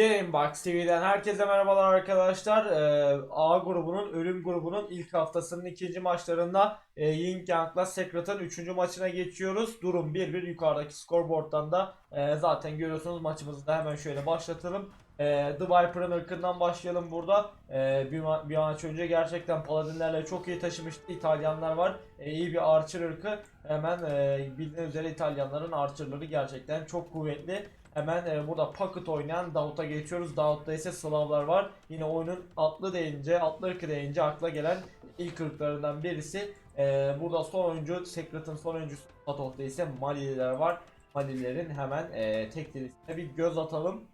Gamebox TV'den herkese merhabalar arkadaşlar. Ee, A grubunun, ölüm grubunun ilk haftasının ikinci maçlarında e, Yin Yang'la Secret'ın üçüncü maçına geçiyoruz. Durum 1-1 yukarıdaki scoreboard'dan da e, zaten görüyorsunuz maçımızı da hemen şöyle başlatalım. E, The Viper'ın ırkından başlayalım burada. E, bir, ma- bir maç önce gerçekten Paladinlerle çok iyi taşımıştı. İtalyanlar var. E, iyi bir Archer ırkı. Hemen e, bildiğiniz üzere İtalyanların Archer'ları gerçekten çok kuvvetli. Hemen e, burada Pocket oynayan Davut'a geçiyoruz. Davut'ta ise Slavlar var. Yine oyunun atlı deyince, atlı ırkı deyince akla gelen ilk ırklarından birisi. E, burada son oyuncu, Secret'ın son oyuncusu Patov'da ise Malililer var. Malilerin hemen e, tek listesine bir göz atalım.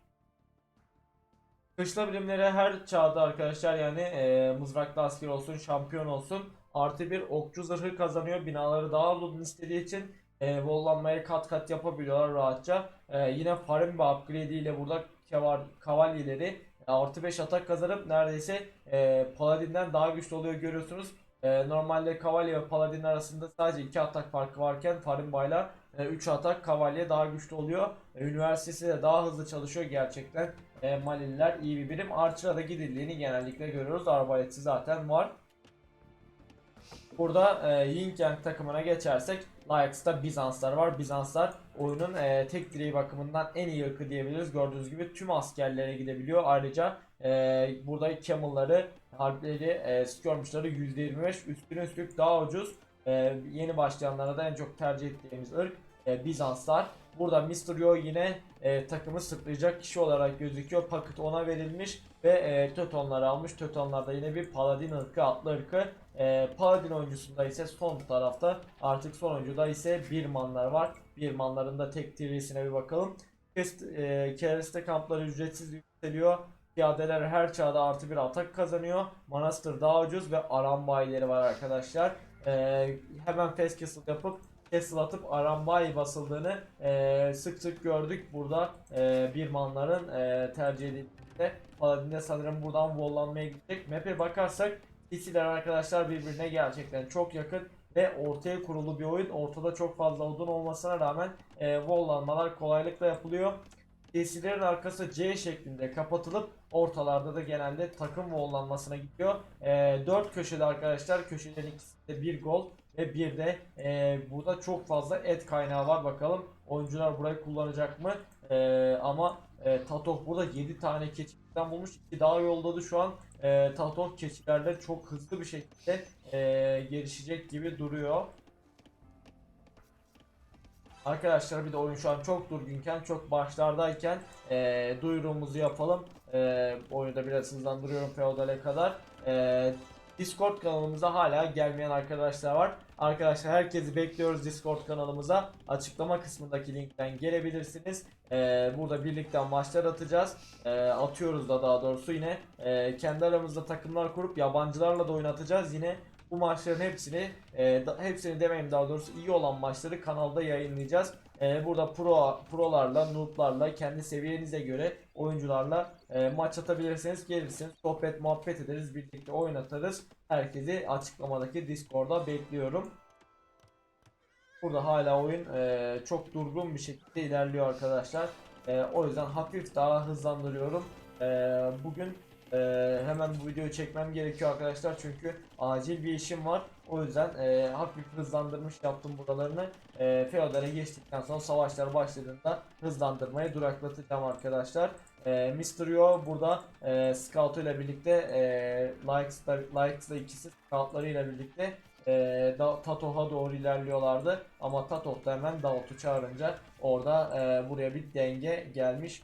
Kışla bilimleri her çağda arkadaşlar yani e, mızraklı asker olsun, şampiyon olsun artı bir okçu zırhı kazanıyor. Binaları daha uzun istediği için e, kat kat yapabiliyorlar rahatça. E, yine Farimba upgrade ile burada kevar, kavalyeleri e, artı 5 atak kazanıp neredeyse e, Paladin'den daha güçlü oluyor görüyorsunuz. E, normalde Kavalye ve Paladin arasında sadece 2 atak farkı varken Farimba ile 3 atak Kavalye daha güçlü oluyor. E, üniversitesi de daha hızlı çalışıyor gerçekten. E, Malililer iyi bir birim. Archer'a da gidildiğini genellikle görüyoruz. Arbaleti zaten var. Burada e, Yin Yang takımına geçersek Lyax'ta Bizanslar var. Bizanslar oyunun e, tek direği bakımından en iyi ırkı diyebiliriz. Gördüğünüz gibi tüm askerlere gidebiliyor. Ayrıca e, burada Camel'ları, harpleri, e, skirmish'ları %25 üstüne üstlük daha ucuz. E, yeni başlayanlara da en çok tercih ettiğimiz ırk e, Bizanslar. Burada Mr. Yo yine e, takımı sırtlayacak kişi olarak gözüküyor. Paket ona verilmiş ve e, Tötonları almış. Tötonlarda yine bir Paladin ırkı, atlı ırkı. E, Paladin oyuncusunda ise son tarafta artık son oyuncuda ise bir manlar var. Bir manların da tek tirisine bir bakalım. Kest, e, kereste kampları ücretsiz yükseliyor. Piyadeler her çağda artı bir atak kazanıyor. Manastır daha ucuz ve aram bayileri var arkadaşlar. E, hemen castle yapıp castle atıp arambayi basıldığını e, sık sık gördük burada e, bir manların e, tercih edildiğinde. Paladin'de sanırım buradan vollanmaya gidecek. Map'e bakarsak Tisiler arkadaşlar birbirine gerçekten çok yakın ve ortaya kurulu bir oyun. Ortada çok fazla odun olmasına rağmen e, vollanmalar kolaylıkla yapılıyor. Tesilerin arkası C şeklinde kapatılıp ortalarda da genelde takım vollanmasına gidiyor. E, 4 köşede arkadaşlar köşelerin ikisinde bir gol ve bir de e, burada çok fazla et kaynağı var. Bakalım oyuncular burayı kullanacak mı? E, ama e, Tatov burada 7 tane keçiden bulmuş. 2 daha yolladı şu an. E, Tatov keçilerde çok hızlı bir şekilde e, gelişecek gibi duruyor. Arkadaşlar bir de oyun şu an çok durgunken, çok başlardayken e, duyurumuzu yapalım. E, oyunu da biraz hızlandırıyorum Feodal'e kadar. E, Discord kanalımıza hala gelmeyen arkadaşlar var. Arkadaşlar herkesi bekliyoruz Discord kanalımıza. Açıklama kısmındaki linkten gelebilirsiniz. Ee, burada birlikte maçlar atacağız. Ee, atıyoruz da daha doğrusu yine. Ee, kendi aramızda takımlar kurup yabancılarla da oynatacağız. Yine bu maçların hepsini, e, da- hepsini demeyeyim daha doğrusu iyi olan maçları kanalda yayınlayacağız. Ee, burada pro prolarla, nooblarla, kendi seviyenize göre oyuncularla e, maç atabilirsiniz. Gelirsiniz, sohbet muhabbet ederiz, birlikte oynatırız. Herkesi açıklamadaki Discord'a bekliyorum. Burada hala oyun e, çok durgun bir şekilde ilerliyor arkadaşlar. E, o yüzden hafif daha hızlandırıyorum. E, bugün e, hemen bu videoyu çekmem gerekiyor arkadaşlar çünkü acil bir işim var. O yüzden e, hafif hızlandırmış yaptım buralarını. E, Feodal'e geçtikten sonra savaşlar başladığında hızlandırmayı duraklatacağım arkadaşlar. E, Mr. Yo burada e, Scout ile birlikte e, Likes'da, Likes'da ikisi Scout'larıyla birlikte e, Da- Tatoh'a doğru ilerliyorlardı. Ama Tatoh da hemen Davut'u çağırınca orada e, buraya bir denge gelmiş.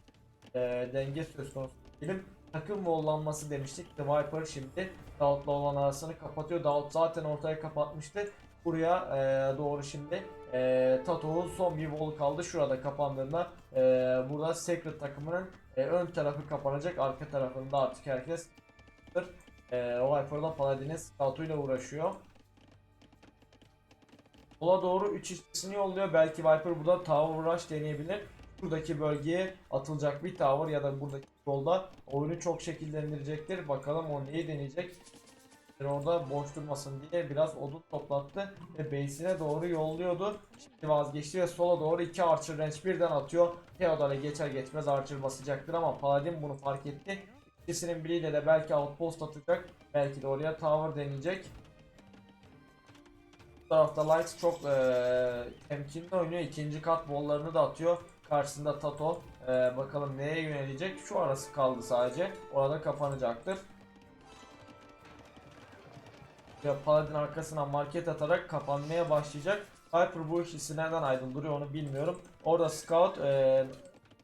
E, denge söz konusu diyelim. Takım vollanması demiştik. The Viper şimdi Davut'la olan arasını kapatıyor. Davut zaten ortaya kapatmıştı. Buraya e, doğru şimdi e, Tatoh'un son bir vol kaldı. Şurada kapandığında e, burada Secret takımının e, ön tarafı kapanacak. Arka tarafında artık herkes e, Viper'da Paladin'in scout'uyla uğraşıyor. Sola doğru 3 işçisini yolluyor. Belki Viper burada Tower Rush deneyebilir. Buradaki bölgeye atılacak bir tower ya da buradaki yolda oyunu çok şekillendirecektir. Bakalım o neyi deneyecek. Orada boş durmasın diye biraz odun toplattı ve base'ine doğru yolluyordu. Şimdi vazgeçti ve sola doğru iki Archer Range birden atıyor. Theodor'a geçer geçmez Archer basacaktır ama Paladin bunu fark etti. İkisinin biriyle de belki outpost atacak. Belki de oraya tower deneyecek. Bu tarafta Lights çok eee temkinli oynuyor. İkinci kat bollarını da atıyor. Karşısında Tato. Eee, bakalım neye yönelecek. Şu arası kaldı sadece. Orada kapanacaktır. Ya Paladin arkasına market atarak kapanmaya başlayacak. Hyper bu ikisi neden aydındırıyor onu bilmiyorum. Orada Scout eee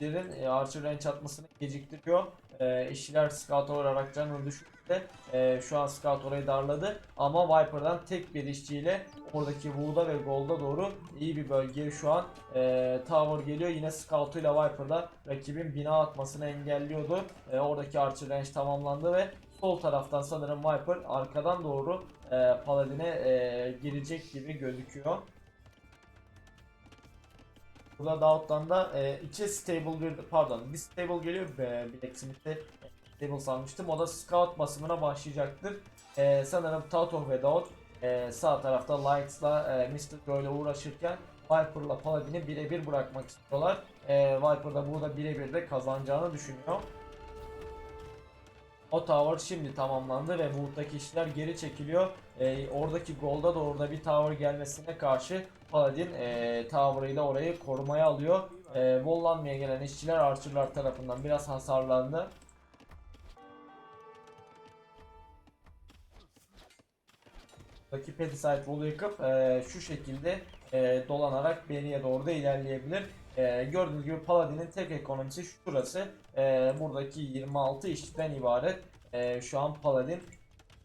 derin e, Archer range atmasını geciktiriyor. E, işçiler Scout'a uğrarak canını düşürdü. E, şu an Scout orayı darladı. Ama Viper'dan tek bir işçiyle oradaki Wood'a ve Gold'a doğru iyi bir bölgeye şu an e, Tower geliyor. Yine Scout'uyla Viper'da rakibin bina atmasını engelliyordu. E, oradaki Archer range tamamlandı ve sol taraftan sanırım Viper arkadan doğru e, Paladin'e e, girecek gibi gözüküyor. Burada Daut'tan da e, iki stable bir pardon bir stable geliyor be Blacksmith'te stable sanmıştım. O da scout basımına başlayacaktır. E, sanırım Tato ve Daut e, sağ tarafta Lights'la e. Joe ile uğraşırken Viper'la Paladin'i birebir bırakmak istiyorlar. E, Viper da burada birebir de kazanacağını düşünüyor. O tower şimdi tamamlandı ve Wood'daki işler geri çekiliyor. Ee, oradaki golda da orada bir tower gelmesine karşı Paladin e, tower'ıyla orayı korumaya alıyor. E, Walllanmaya gelen işçiler Archer'lar tarafından biraz hasarlandı. Buradaki Pedicite Wall'u yıkıp e, şu şekilde e, dolanarak beriye doğru da ilerleyebilir. E, gördüğünüz gibi Paladin'in tek ekonomisi şurası. E, buradaki 26 işçiden ibaret. E, şu an Paladin.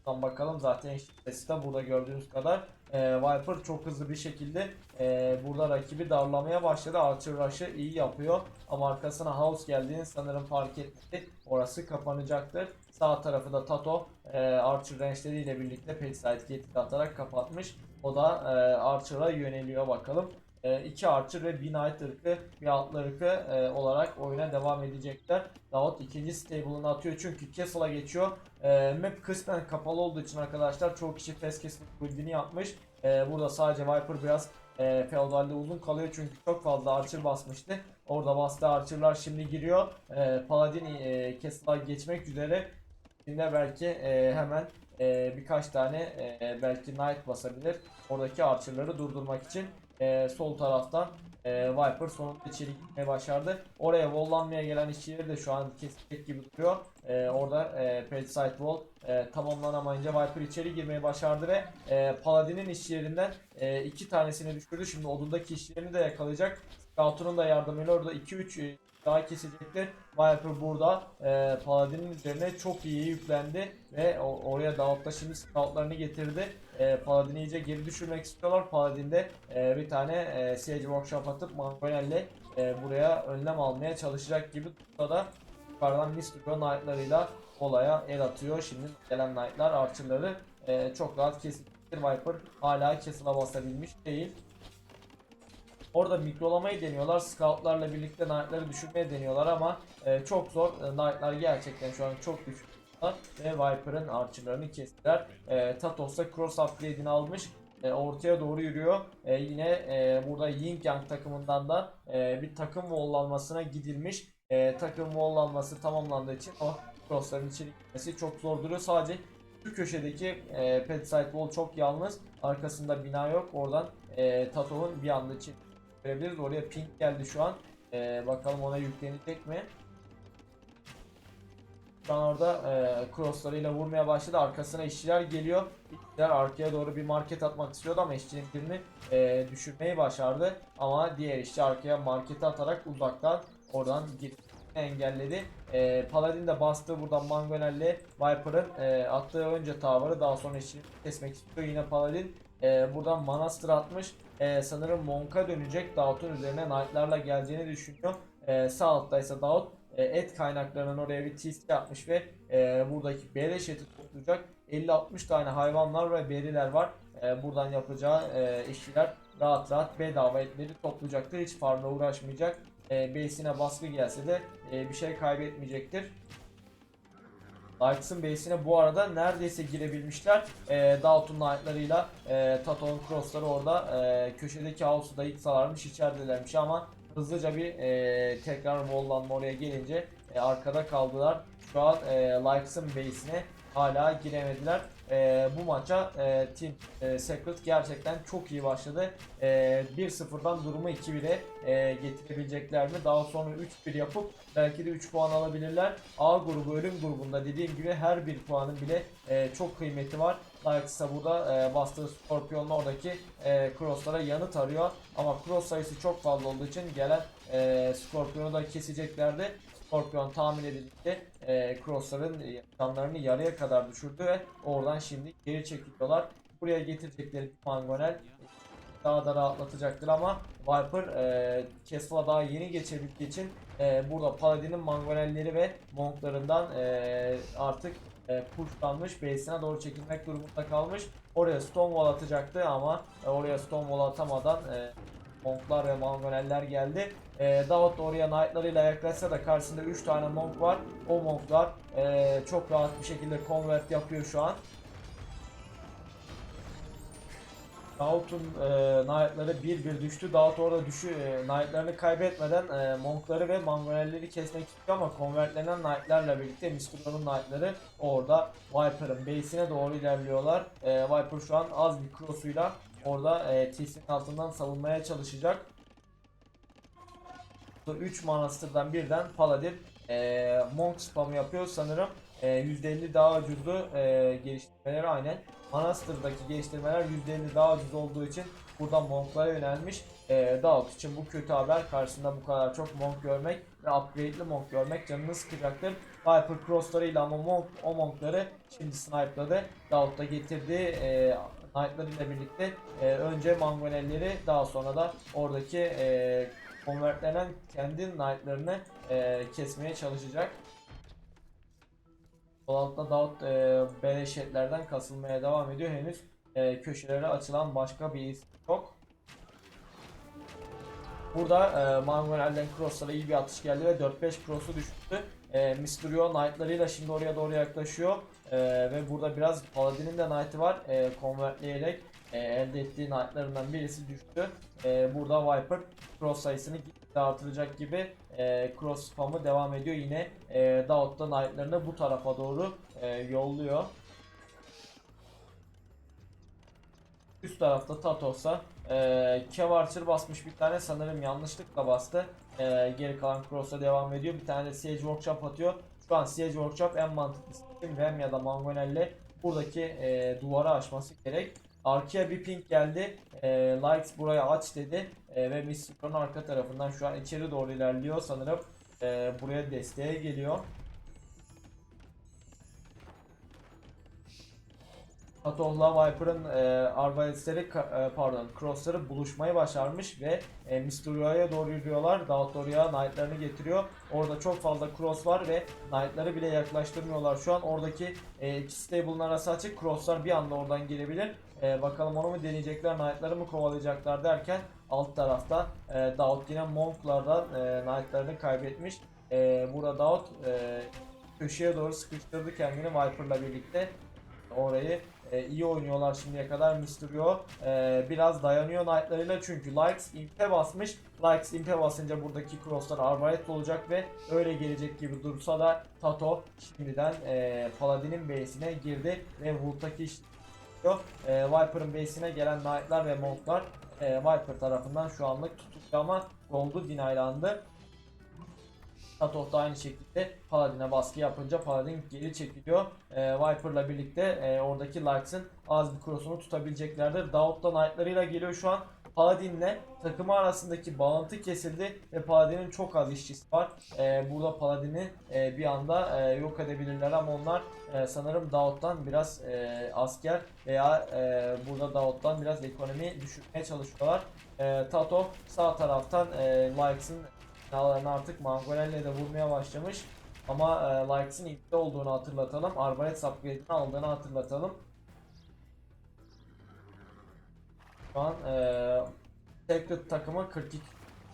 Buradan bakalım zaten işçisi de burada gördüğünüz kadar. E, Viper çok hızlı bir şekilde e, burada rakibi darlamaya başladı. Archer Rush'ı iyi yapıyor. Ama arkasına House geldiğini sanırım fark etti. Orası kapanacaktır. Sağ tarafı da Tato e, Archer range'leriyle birlikte Pedside Gate'i atarak kapatmış. O da e, Archer'a yöneliyor bakalım. E, iki Archer ve bir Knight ırkı, bir altlı ırkı e, olarak oyuna devam edecekler. Davut ikinci stable'ını atıyor çünkü Castle'a geçiyor. E, map kısmen kapalı olduğu için arkadaşlar çoğu kişi Fast Castle build'ini yapmış. E, burada sadece Viper biraz e, Feodal'de uzun kalıyor çünkü çok fazla Archer basmıştı. Orada bastığı Archer'lar şimdi giriyor. E, Paladin e, Castle'a geçmek üzere. Şimdi belki e, hemen e, birkaç tane e, belki Knight basabilir. Oradaki Archer'ları durdurmak için e, sol taraftan e, Viper sonunda içeri gitmeye başardı. Oraya walllanmaya gelen işçileri de şu an kesecek gibi duruyor. E, orada e, Palisade Wall e, tamamlanamayınca Viper içeri girmeyi başardı ve e, Paladin'in işçilerinden e, iki tanesini düşürdü. Şimdi odundaki işçilerini de yakalayacak. Scout'un da yardımıyla orada 2-3 e, daha kesecektir. Viper burada e, Paladin'in üzerine çok iyi yüklendi ve oraya Davut'ta şimdi scoutlarını getirdi. E, Paladin'i iyice geri düşürmek istiyorlar. Paladin de e, bir tane e, Siege Workshop atıp Mangonel'le e, buraya önlem almaya çalışacak gibi da yukarıdan Mystico Knight'larıyla olaya el atıyor. Şimdi gelen Knight'lar Archer'ları e, çok rahat kesinlikle Viper hala Castle'a basabilmiş değil. Orada mikrolamayı deniyorlar. Scoutlarla birlikte Knight'ları düşürmeye deniyorlar ama e, çok zor. E, Knight'lar gerçekten şu an çok düşükler ve Viper'ın Archer'larını kestiler. E, Tatos da Cross upgrade'ini almış. E, ortaya doğru yürüyor. E, yine e, burada Yin Yang takımından da e, bir takım walllanmasına gidilmiş. E, takım walllanması tamamlandığı için o crossların içeri çok zor duruyor. Sadece şu köşedeki e, Petside Wall çok yalnız. Arkasında bina yok. Oradan e, Tato'nun bir anda görebiliriz. Oraya pink geldi şu an. E, bakalım ona yüklenecek mi? Şu orada e, crosslarıyla vurmaya başladı. Arkasına işçiler geliyor. İşçiler arkaya doğru bir market atmak istiyordu ama işçinin birini e, düşürmeyi başardı. Ama diğer işçi arkaya marketi atarak uzaktan oradan girişini engelledi. E, Paladin de bastı buradan Mangonel'le Viper'ın e, attığı önce tower'ı daha sonra işçini kesmek istiyor. Yine Paladin e, buradan Manastır atmış. E, sanırım Monk'a dönecek. Davut'un üzerine Knight'larla geleceğini düşünüyor. E, sağ altta ise Davut e, et kaynaklarının oraya bir TC yapmış ve e, buradaki beleş eti toplayacak 50-60 tane hayvanlar ve beriler var. E, buradan yapacağı e, işçiler rahat rahat bedava etleri toplayacaktır. Hiç farmla uğraşmayacak. E, base'ine baskı gelse de e, bir şey kaybetmeyecektir. Lights'ın base'ine bu arada neredeyse girebilmişler. E, Dalton Knight'larıyla e, Tato'nun crossları orada e, köşedeki house'u da yıksalarmış içeridelermiş ama hızlıca bir e, tekrar walllanma oraya gelince e, arkada kaldılar. Şu an e, Lights'ın base'ine hala giremediler. E, bu maça e, Team e, Secret gerçekten çok iyi başladı. E, 1-0'dan durumu 2-1'e e, getirebilecekler mi? Daha sonra 3-1 yapıp belki de 3 puan alabilirler. A grubu ölüm grubunda dediğim gibi her bir puanın bile e, çok kıymeti var. Lights ise burada e, bastığı Scorpion'un oradaki e, crosslara yanıt arıyor. Ama cross sayısı çok fazla olduğu için gelen e, Scorpion'u da keseceklerdi. Scorpion tahmin edildi. E, crossların canlarını yarıya kadar düşürdü ve oradan şimdi geri çekiliyorlar. Buraya getirecekleri Mangonel daha da rahatlatacaktır ama Viper e, Castle'a daha yeni geçebildiği için e, burada Paladin'in mangonelleri ve monklarından e, artık e, pushlanmış base'ine doğru çekilmek durumunda kalmış. Oraya Stonewall atacaktı ama e, oraya Stonewall atamadan e, Monklar ve Mangoneller geldi. E, Davut da oraya Knight'larıyla yaklaşsa da karşısında 3 tane Monk var. O Monklar e, çok rahat bir şekilde convert yapıyor şu an. Davut'un e, Knight'ları 1-1 düştü. Davut orada düşü, e, Knight'larını kaybetmeden e, Monk'ları ve Mangonelleri kesmek istiyor ama konvertlenen Knight'larla birlikte Mysterio'nun Knight'ları orada Viper'ın base'ine doğru ilerliyorlar. E, Viper şu an az bir cross'uyla orada e, TC'nin altından savunmaya çalışacak. 3 Monster'dan birden Paladin e, Monk spamı yapıyor sanırım. E, %50 daha ucuzdu e, geliştirmeleri aynen. Manastır'daki geliştirmeler %50 daha ucuz olduğu için buradan Monk'lara yönelmiş. E, Daut için bu kötü haber. Karşısında bu kadar çok Monk görmek ve upgrade'li Monk görmek canını sıkacaktır. Viper crosslarıyla ama Monk, o Monk'ları şimdi snipe'ladı. Daut da getirdiği e, Knight'larıyla birlikte e, önce Mangonelleri daha sonra da oradaki e, konvertlenen kendi knight'larını e, kesmeye çalışacak. Sol altta Daut e, beleşetlerden kasılmaya devam ediyor. Henüz e, köşelere açılan başka bir isim yok. Burada e, Mangonel'den crosslara iyi bir atış geldi ve 4-5 cross'u düştü. E, Mysterio knight'larıyla şimdi oraya doğru yaklaşıyor. E, ve burada biraz Paladin'in de knight'ı var. E, convertleyerek e, elde ettiği knight'larından birisi düştü. E, burada Viper cross sayısını artıracak gibi e, cross spamı devam ediyor. Yine e, Daut da knight'larını bu tarafa doğru e, yolluyor. Üst tarafta Tatos'a e, Kev Archer basmış bir tane sanırım yanlışlıkla bastı. E, geri kalan Cross'a devam ediyor. Bir tane de Siege Workshop atıyor. Şu an Siege Workshop en mantıklısı Rem ya da Mangonel'le buradaki e, duvarı aşması gerek. Arkaya bir ping geldi. E, Lights buraya aç dedi. E, ve Mystico'nun arka tarafından şu an içeri doğru ilerliyor sanırım. E, buraya desteğe geliyor. Atoll'la Viper'ın e, arbaletleri ka- e, pardon crossları buluşmayı başarmış ve e, Mysterio'ya doğru yürüyorlar. Daut oraya Knight'larını getiriyor. Orada çok fazla cross var ve Knight'ları bile yaklaştırmıyorlar. Şu an oradaki e, iki stable'ın arası açık. Crosslar bir anda oradan gelebilir. E, bakalım onu mu deneyecekler, Knight'ları mı kovalayacaklar derken alt tarafta e, Daut yine Monk'lardan e, Knight'larını kaybetmiş. E, burada Daut e, köşeye doğru sıkıştırdı kendini Viper'la birlikte. Orayı e, iyi oynuyorlar şimdiye kadar Mysterio. E, biraz dayanıyor Knight'larıyla çünkü Likes impe basmış. Likes impe basınca buradaki crosslar arbalet olacak ve öyle gelecek gibi dursa da Tato şimdiden e, Paladin'in base'ine girdi ve Wood'daki iş e, Viper'ın base'ine gelen Knight'lar ve Monk'lar e, Viper tarafından şu anlık tutuldu ama Gold'u dinaylandı. Tatov da aynı şekilde Paladin'e baskı yapınca Paladin geri çekiliyor. Ee, Viper'la birlikte e, oradaki Larks'ın az bir cross'unu tutabileceklerdir. Daut da Knight'larıyla geliyor şu an. Paladin'le takımı arasındaki bağlantı kesildi ve Paladin'in çok az işçisi var. Ee, burada Paladin'i e, bir anda e, yok edebilirler ama onlar e, sanırım Daut'tan biraz e, asker veya e, burada Daut'tan biraz ekonomi düşürmeye çalışıyorlar. E, Tato sağ taraftan e, Larks'ın Binalarını artık Mangonel'le de vurmaya başlamış. Ama e, Lights'in ipte olduğunu hatırlatalım. Arbalet upgrade'ini aldığını hatırlatalım. Şu an e, Sacred takımı 42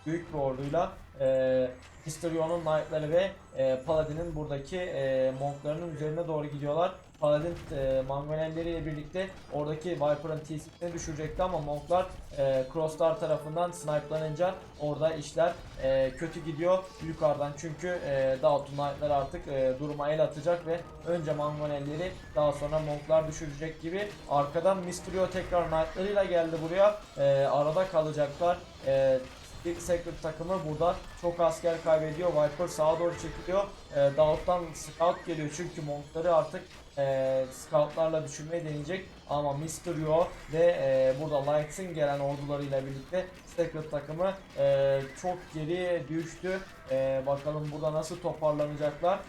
büyük bir orduyla e, Mysterio'nun Knight'ları ve e, Paladin'in buradaki e, Monk'larının üzerine doğru gidiyorlar. Paladin e, Mangonelleriyle birlikte oradaki Viper'ın TC'sini düşürecekti ama Monk'lar e, Crosstar tarafından snipelanınca orada işler e, kötü gidiyor yukarıdan çünkü e, Daut'un Knight'ları artık e, duruma el atacak ve önce Mangonelleri daha sonra Monk'lar düşürecek gibi arkadan Mysterio tekrar Knight'larıyla geldi buraya e, arada kalacaklar. E, Big Secret takımı burada çok asker kaybediyor. Viper sağa doğru çekiliyor. E, Daut'tan scout geliyor çünkü Monk'ları artık e, scoutlarla düşürmeyi deneyecek. Ama Mysterio ve e, burada Lights'in gelen ordularıyla birlikte Secret takımı e, çok geriye düştü. E, bakalım burada nasıl toparlanacaklar.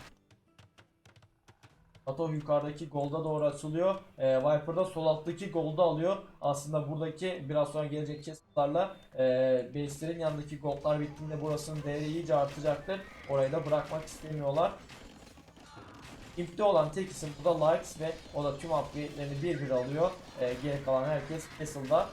Atov yukarıdaki golda doğru açılıyor. E, Viper da sol alttaki golda alıyor. Aslında buradaki biraz sonra gelecek kesitlerle e, yanındaki goldlar bittiğinde burasının değeri iyice artacaktır. Orayı da bırakmak istemiyorlar. İmpte olan tek isim burada Likes ve o da tüm upgrade'lerini bir bir alıyor. E, geri kalan herkes Castle'da.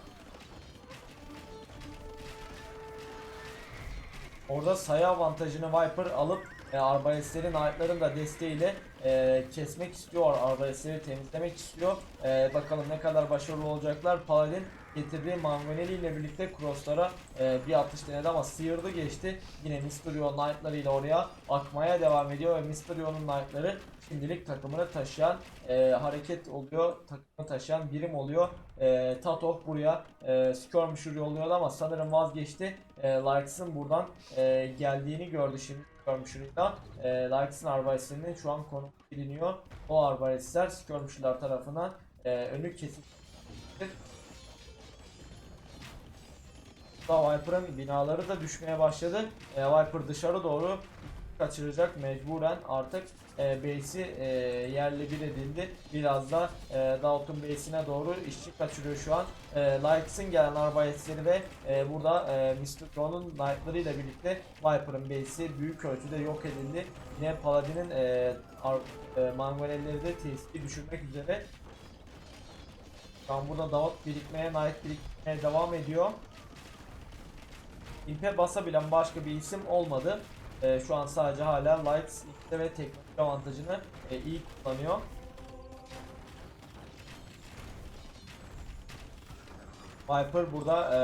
Orada sayı avantajını Viper alıp e, arbalestlerin ayaklarının da desteğiyle e, kesmek istiyor. Arbalestleri temizlemek istiyor. E, bakalım ne kadar başarılı olacaklar. Paladin getirdiği Mangonelli ile birlikte crosslara e, bir atış denedi ama sıyırdı geçti. Yine Mysterio Knight'larıyla oraya akmaya devam ediyor ve Mysterio'nun Knight'ları şimdilik takımını taşıyan e, hareket oluyor. Takımını taşıyan birim oluyor. E, Tatov buraya e, Skirmisher yolluyordu ama sanırım vazgeçti. E, Lights'ın buradan e, geldiğini gördü şimdi Skirmisher'ıyla. E, Lights'ın arbalestlerinin şu an konu biliniyor. O arbalestler Skirmisher'lar tarafından e, önü kesildi. Daha Viper'ın binaları da düşmeye başladı. E, Viper dışarı doğru kaçıracak mecburen artık e, base'i e, yerle bir edildi. Biraz da e, Dalton base'ine doğru işçi kaçırıyor şu an. E, Lights'ın gelen arbalestleri ve e, burada e, Mr. John'un Knight'ları ile birlikte Viper'ın base'i büyük ölçüde yok edildi. Yine Paladin'in e, e, Mangonelleri de TSP düşürmek üzere. Şu an burada Davut birikmeye, Knight birikmeye devam ediyor. İlpe basabilen başka bir isim olmadı. Ee, şu an sadece hala Lights ilkte ve teknoloji avantajını e, iyi kullanıyor. Viper burada e,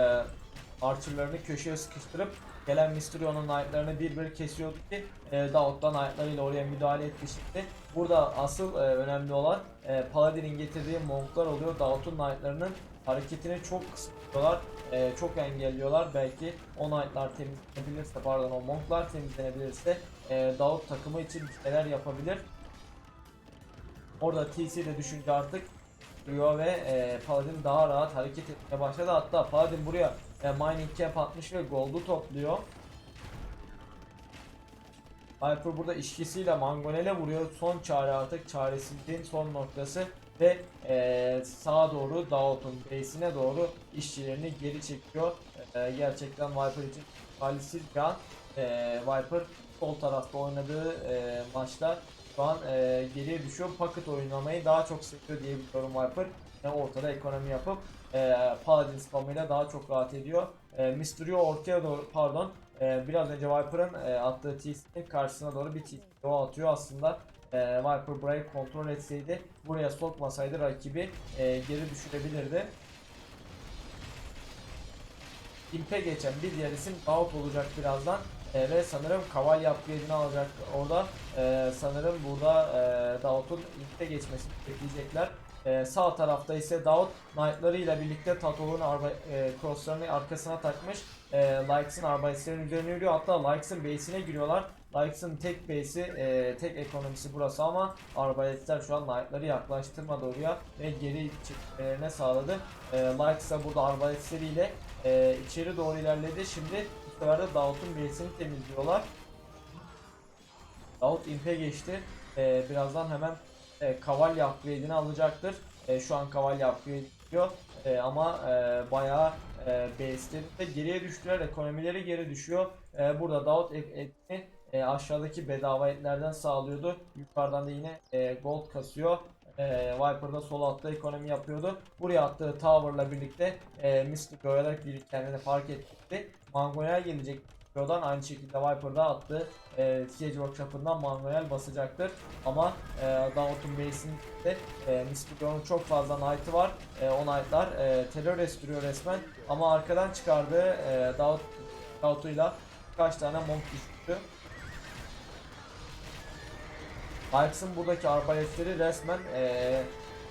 Archer'larını köşeye sıkıştırıp gelen Mysterio'nun Knight'larını bir bir kesiyordu ki e, Daut'tan Knight'larıyla oraya müdahale etti şimdi. Burada asıl e, önemli olan e, Paladin'in getirdiği Monk'lar oluyor. Daut'un Knight'larının hareketini çok kısıtlıyorlar, e, çok engelliyorlar. Belki o Knight'lar temizlenebilirse, pardon o Monk'lar temizlenebilirse e, Daut takımı için şeyler yapabilir. Orada TC de düşünce artık Rio ve e, Paladin daha rahat hareket etmeye başladı. Hatta Paladin buraya e, mining camp atmış ve gold'u topluyor. Viper burada işkisiyle Mangonel'e vuruyor. Son çare artık çaresizliğin son noktası ve e, sağa doğru Daot'un base'ine doğru işçilerini geri çekiyor. E, gerçekten Viper için talihsiz bir an. E, Viper sol tarafta oynadığı e, maçta şu an e, geriye düşüyor. Pocket oynamayı daha çok seviyor diye biliyorum Viper. Yani ortada ekonomi yapıp e, Paladin spamıyla daha çok rahat ediyor. E, Mysterio ortaya doğru pardon e, biraz önce Viper'ın e, attığı TC'nin karşısına doğru bir TC atıyor aslında. E, Viper burayı kontrol etseydi buraya sokmasaydı rakibi e, geri düşürebilirdi. İmpe geçen bir diğer isim Daut olacak birazdan. E, ve sanırım Kavalya upgrade'ini alacak orada. E, sanırım burada e, Daut'un ilkte geçmesini bekleyecekler. E, sağ tarafta ise Daut Knight'ları ile birlikte Tatov'un arba, e, crosslarını arkasına takmış. E, Likes'ın arbalestlerin üzerine yürüyor. Hatta Likes'ın base'ine giriyorlar. Likes'ın tek base'i, e, tek ekonomisi burası ama arbalestler şu an Knight'ları yaklaştırmadı oraya ve geri çekmelerine sağladı. E, Likes da burada arbalestleriyle e, içeri doğru ilerledi. Şimdi bu sefer de Daut'un base'ini temizliyorlar. Daut impe geçti. E, birazdan hemen e, Kavalya upgrade'ini alacaktır. E, şu an Kavalya upgrade ediyor. E, ama e, bayağı e, base'leri de geriye düştüler. Ekonomileri geri düşüyor. E, burada Daut et, etini e, aşağıdaki bedava etlerden sağlıyordu. Yukarıdan da yine e, gold kasıyor. E, Viper da sol altta ekonomi yapıyordu. Buraya attığı tower'la birlikte e, Mr. Goyarak bir kendini fark etti. Mangoyal gelecek Yodan aynı şekilde Viper'da attığı e, Siege Workshop'ından Mangoyal basacaktır. Ama e, Davut'un base'inde e, Mystico'nun çok fazla knight'ı var. E, o knight'lar e, terör estiriyor resmen. Ama arkadan çıkardığı e, Davut'uyla birkaç tane monk düşürdü. Vikes'ın buradaki arbaletleri resmen e,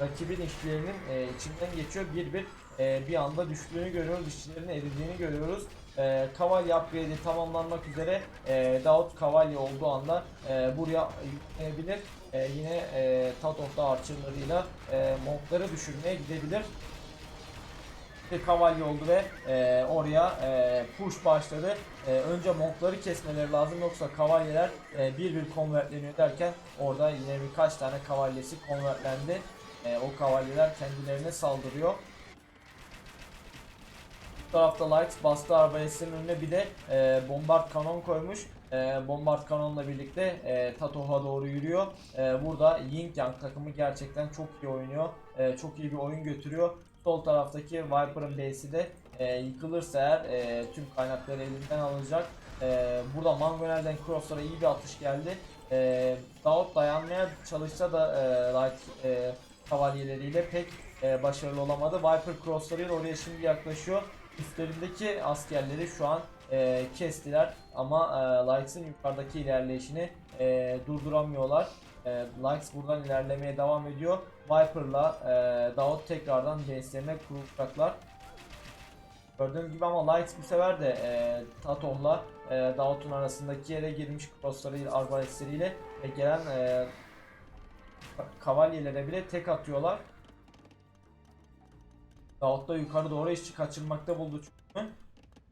rakibin işçilerinin e, içinden geçiyor. Bir bir e, bir anda düştüğünü görüyoruz. İşçilerin eridiğini görüyoruz. E, Kavalye upgrade'i tamamlanmak üzere e, Davut Kavalye olduğu anda e, buraya yüklenebilir. E, yine e, Tatof'ta archerlarıyla e, monkları düşürmeye gidebilir bir kavalye oldu ve e, oraya e, push başladı. E, önce monkları kesmeleri lazım yoksa kavalyeler e, bir bir konvertleniyor derken orada yine birkaç tane kavalyesi konvertlendi. E, o kavalyeler kendilerine saldırıyor. Bu tarafta Lights bastı arbalesinin önüne bir de e, bombard kanon koymuş. E, bombard kanonla birlikte e, Tatoh'a doğru yürüyor. E, burada Ying Yang takımı gerçekten çok iyi oynuyor. E, çok iyi bir oyun götürüyor. Sol taraftaki Viper'ın base'i de e, yıkılırsa eğer e, tüm kaynakları elinden alacak. E, burada Mangonel'den Cross'lara iyi bir atış geldi. E, Davut dayanmaya çalışsa da e, Light e, kavalyeleriyle pek e, başarılı olamadı. Viper Cross'larıyla oraya şimdi yaklaşıyor. Üstlerindeki askerleri şu an e, kestiler ama e, Lights'ın yukarıdaki ilerleyişini e, durduramıyorlar. E, Lights buradan ilerlemeye devam ediyor. Viper'la e, Davut tekrardan base'lerine kurulacaklar. Gördüğünüz gibi ama Lights bu sefer de e, Tatoh'la e, Davut'un arasındaki yere girmiş crosslarıyla, arbaletleriyle ve gelen e, kavalyelere bile tek atıyorlar. Davut da yukarı doğru işçi kaçırmakta buldu çünkü.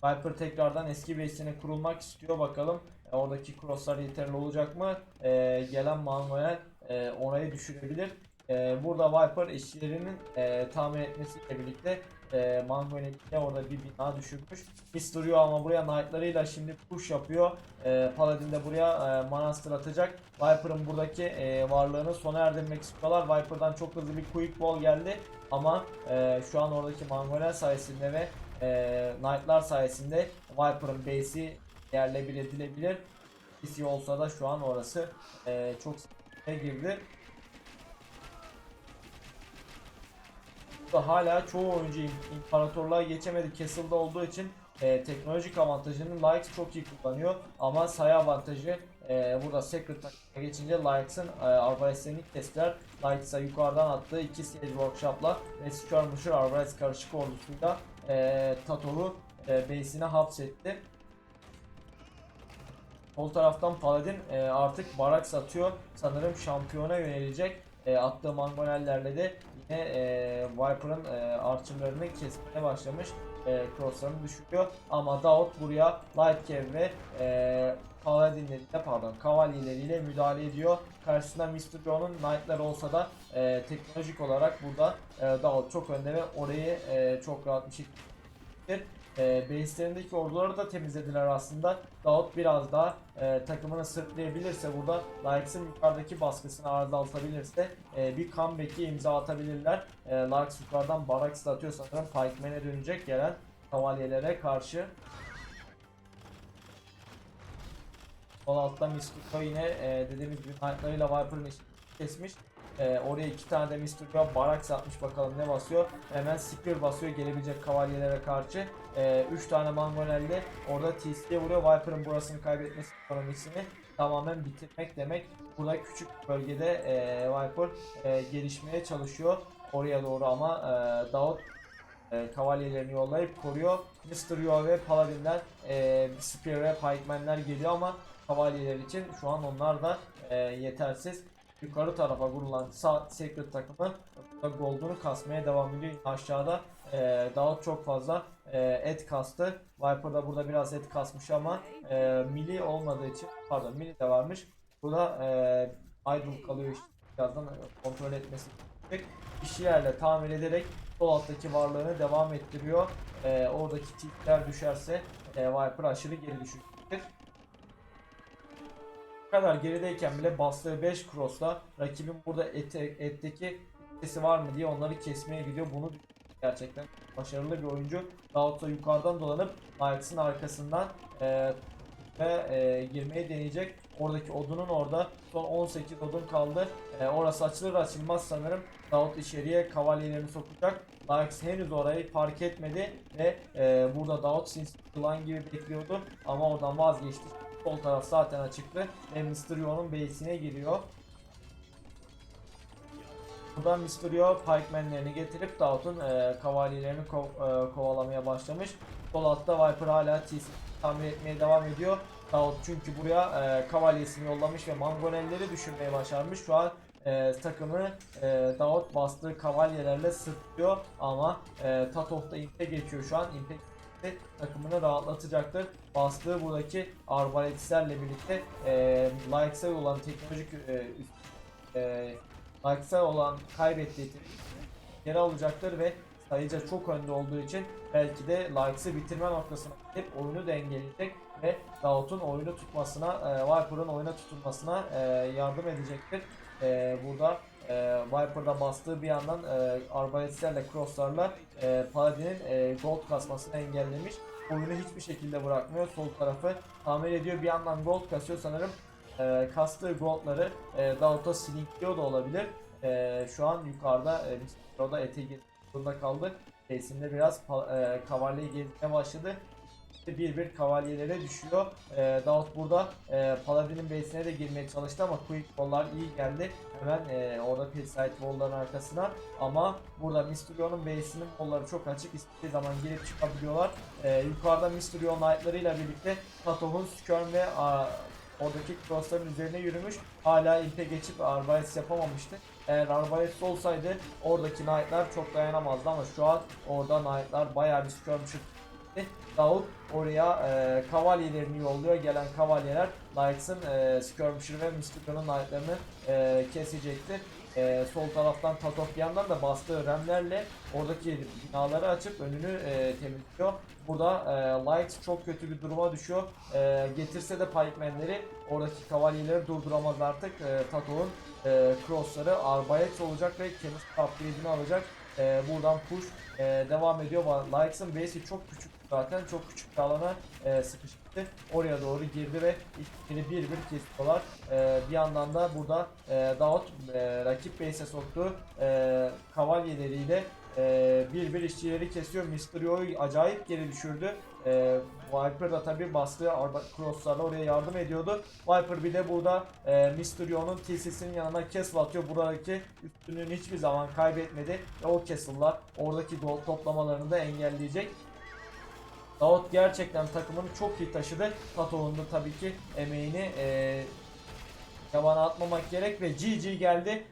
Viper tekrardan eski base'ine kurulmak istiyor bakalım. Oradaki crosslar yeterli olacak mı? E, gelen Manuel e, orayı düşürebilir. E, burada Viper işçilerinin e, tamir etmesiyle birlikte e, Manuel'in orada bir bina düşürmüş. Mysterio ama buraya knight'larıyla şimdi push yapıyor. E, Paladin de buraya e, Manastır atacak. Viper'ın buradaki e, varlığını sona erdirmek istiyorlar. Viper'dan çok hızlı bir quick ball geldi. Ama e, şu an oradaki Manuel sayesinde ve e, Knight'lar sayesinde Viper'ın base'i yerle bir edilebilir. PC olsa da şu an orası e, çok girdi. Burada hala çoğu oyuncu im- imparatorluğa geçemedi Castle'da olduğu için e, teknolojik avantajını Likes çok iyi kullanıyor ama sayı avantajı e, burada Secret takımına geçince Likes'ın e, arbalestlerini kestiler. Likes'a yukarıdan attığı iki Siege Workshop'la ve Skirmisher Arbalest karışık ordusuyla e, Tator'u e, base'ine hapsetti. Sol taraftan Paladin e, artık barak satıyor. Sanırım şampiyona yönelecek. E, attığı mangonellerle de yine e, Viper'ın e, archerlarını kesmeye başlamış. E, crosslarını düşürüyor. Ama Daud buraya Light Cav ve e, Paladinleriyle pardon kavalyeleriyle müdahale ediyor. Karşısında Mr. John'un Knight'ları olsa da e, teknolojik olarak burada e, Daud çok önde ve orayı e, çok rahat bir şekilde e, base'lerindeki orduları da temizlediler aslında. Davut biraz daha e, takımını sırtlayabilirse burada Larks'ın yukarıdaki baskısını azaltabilirse e, bir comeback'i imza atabilirler. E, Larks yukarıdan Barracks atıyor sanırım Pikeman'e dönecek gelen kavalyelere karşı. Sol altta Mystico yine e, dediğimiz gibi Knight'larıyla Viper'ın kesmiş. E, oraya iki tane de Mystico Barracks atmış bakalım ne basıyor. Hemen Spear basıyor gelebilecek kavalyelere karşı. 3 tane Mangonel'de orada TC'ye vuruyor. Viper'ın burasını kaybetmesi ekonomisini tamamen bitirmek demek. Burada küçük bölgede e, Viper e, gelişmeye çalışıyor. Oraya doğru ama e, Daud e, kavalyelerini yollayıp koruyor. Mr. Yo ve Paladin'den e, Spear ve Pikeman'ler geliyor ama kavalyeler için şu an onlar da e, yetersiz. Yukarı tarafa vurulan sağ Secret takımı Gold'unu kasmaya devam ediyor. Aşağıda e, Daud çok fazla e, et kastı. Viper da burada biraz et kasmış ama e, mili olmadığı için pardon mili de varmış. Burada e, idle kalıyor işte. Birazdan kontrol etmesi gerekecek. İşçilerle tamir ederek sol alttaki varlığını devam ettiriyor. E, oradaki tipler düşerse e, Viper aşırı geri düşecektir. Kadar gerideyken bile bastığı 5 cross'la rakibin burada ete, etteki sesi var mı diye onları kesmeye gidiyor. Bunu gerçekten başarılı bir oyuncu. Davut da yukarıdan dolanıp Marks'ın arkasından e, ve e, girmeyi deneyecek. Oradaki odunun orada son 18 odun kaldı. E, orası açılır açılmaz sanırım Davut içeriye kavalyelerini sokacak. Larks henüz orayı fark etmedi ve e, burada Davut sinsi gibi bekliyordu ama oradan vazgeçti. Sol taraf zaten açıktı ve Mysterio'nun base'ine giriyor. Buradan Mysterio pikemenlerini getirip Davut'un e, kavalyelerini ko- e, kovalamaya başlamış. Sol altta Viper hala TC tamir etmeye devam ediyor. Davut çünkü buraya e, kavalyesini yollamış ve mangonelleri düşürmeye başarmış. Şu an e, takımı e, Davut bastığı kavalyelerle sırtlıyor ama e, Tatov da impe geçiyor şu an. Impe takımını rahatlatacaktır. Bastığı buradaki arbaletistlerle birlikte e, Likes'e olan teknolojik e, e, Likes'e olan kaybettiği geri alacaktır ve sayıca çok önde olduğu için belki de Likes'ı bitirme noktasına hep oyunu dengeleyecek ve Davut'un oyunu tutmasına, e, Viper'ın oyuna tutulmasına e, yardım edecektir. E, burada e, Viper'da bastığı bir yandan e, arbalestlerle, crosslarla e, Paladin'in e, gold kasmasını engellemiş. Oyunu hiçbir şekilde bırakmıyor. Sol tarafı tamir ediyor. Bir yandan gold kasıyor sanırım. E, kastığı goldları e, Davut'a slinkliyor da olabilir. E, şu an yukarıda e, Mysterio'da ete durumda kaldı. Base'inde biraz e, kavalyeyi gezmeye başladı. Bir bir kavalyelere düşüyor. E, Davut burada e, Paladin'in base'ine de girmeye çalıştı ama quick wall'lar iyi geldi. Hemen e, orada Pillside wall'ların arkasına. Ama burada Mysterio'nun base'inin wall'ları çok açık. İstediği zaman girip çıkabiliyorlar. E, yukarıda Mysterio Knight'larıyla birlikte Tatov'un Skirm ve a, oradaki crossların üzerine yürümüş. Hala impe geçip Arbalest yapamamıştı. Eğer Arbalest olsaydı oradaki Knight'lar çok dayanamazdı ama şu an orada Knight'lar bayağı bir skirmish'ı Davut oraya e, kavalyelerini yolluyor. Gelen kavalyeler Knights'ın e, Skirmisher ve Mysterio'nun Knight'larını e, kesecektir. E, sol taraftan Tatok bir yandan da bastığı remlerle oradaki binaları açıp önünü e, temizliyor. Burada e, Lights çok kötü bir duruma düşüyor. E, getirse de Pikeman'leri oradaki kavalyeleri durduramaz artık. E, Tatok'un e, crossları arbayet olacak ve Chemist upgrade'ini alacak. E, buradan push e, devam ediyor. Lights'ın base'i çok küçük zaten çok küçük bir alana e, sıkıştı. Oraya doğru girdi ve ikili bir bir kesiyorlar. E, bir yandan da burada e, Davut e, rakip base'e soktuğu e, kavalyeleriyle e, bir bir işçileri kesiyor. Mysterio'yu acayip geri düşürdü. E, Viper da tabi arba- crosslarla oraya yardım ediyordu. Viper bir de burada e, Mysterio'nun TC'sinin yanına castle atıyor. Buradaki üstünlüğünü hiçbir zaman kaybetmedi. Ve o castle'lar oradaki gold toplamalarını da engelleyecek. Davut gerçekten takımını çok iyi taşıdı. Tato'nun da tabii ki emeğini e, yabana atmamak gerek ve GG geldi.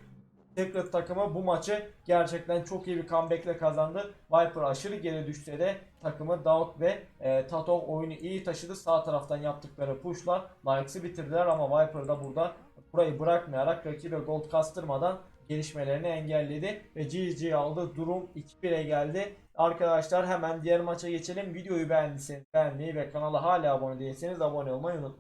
Secret takımı bu maçı gerçekten çok iyi bir comeback kazandı. Viper aşırı geri düşse de takımı Davut ve e, Tato oyunu iyi taşıdı. Sağ taraftan yaptıkları pushlar Likes'ı bitirdiler ama Viper da burada burayı bırakmayarak rakibe gold kastırmadan gelişmelerini engelledi ve GG aldı. Durum 2-1'e geldi. Arkadaşlar hemen diğer maça geçelim. Videoyu beğendiyseniz beğenmeyi ve kanala hala abone değilseniz abone olmayı unutmayın.